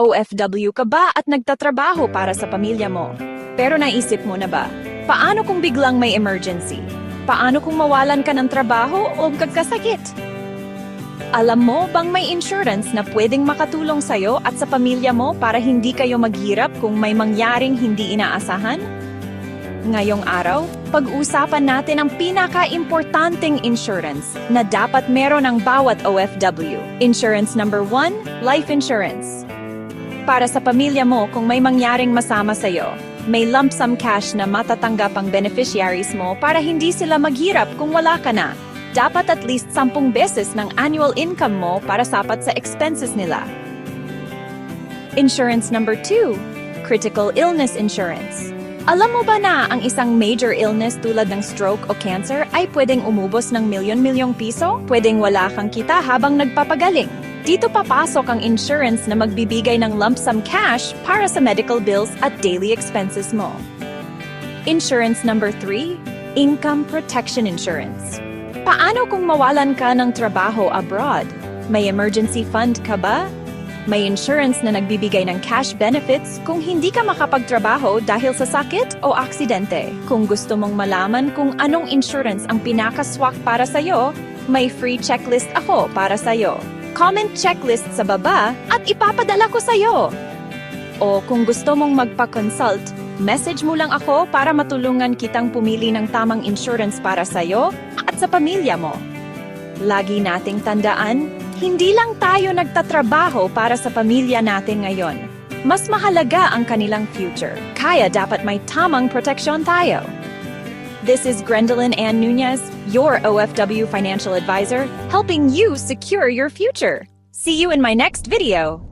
OFW ka ba at nagtatrabaho para sa pamilya mo? Pero naisip mo na ba, paano kung biglang may emergency? Paano kung mawalan ka ng trabaho o magkasakit? Alam mo bang may insurance na pwedeng makatulong sa'yo at sa pamilya mo para hindi kayo maghirap kung may mangyaring hindi inaasahan? Ngayong araw, pag-usapan natin ang pinaka-importanting insurance na dapat meron ang bawat OFW. Insurance number one, life insurance. Para sa pamilya mo kung may mangyaring masama sa'yo, may lump sum cash na matatanggap ang beneficiaries mo para hindi sila maghirap kung wala ka na. Dapat at least 10 beses ng annual income mo para sapat sa expenses nila. Insurance number two, critical illness insurance. Alam mo ba na ang isang major illness tulad ng stroke o cancer ay pwedeng umubos ng milyon-milyong piso? Pwedeng wala kang kita habang nagpapagaling. Dito papasok ang insurance na magbibigay ng lump sum cash para sa medical bills at daily expenses mo. Insurance number three, income protection insurance. Paano kung mawalan ka ng trabaho abroad? May emergency fund ka ba? May insurance na nagbibigay ng cash benefits kung hindi ka makapagtrabaho dahil sa sakit o aksidente. Kung gusto mong malaman kung anong insurance ang pinakaswak para sa'yo, may free checklist ako para sa'yo. Comment checklist sa baba at ipapadala ko sa'yo. O kung gusto mong magpa-consult, message mo lang ako para matulungan kitang pumili ng tamang insurance para sa'yo at sa pamilya mo. Lagi nating tandaan, hindi lang tayo nagtatrabaho para sa pamilya natin ngayon. Mas mahalaga ang kanilang future, kaya dapat may tamang proteksyon tayo. This is Gwendolyn Ann Nunez, your OFW financial advisor, helping you secure your future. See you in my next video.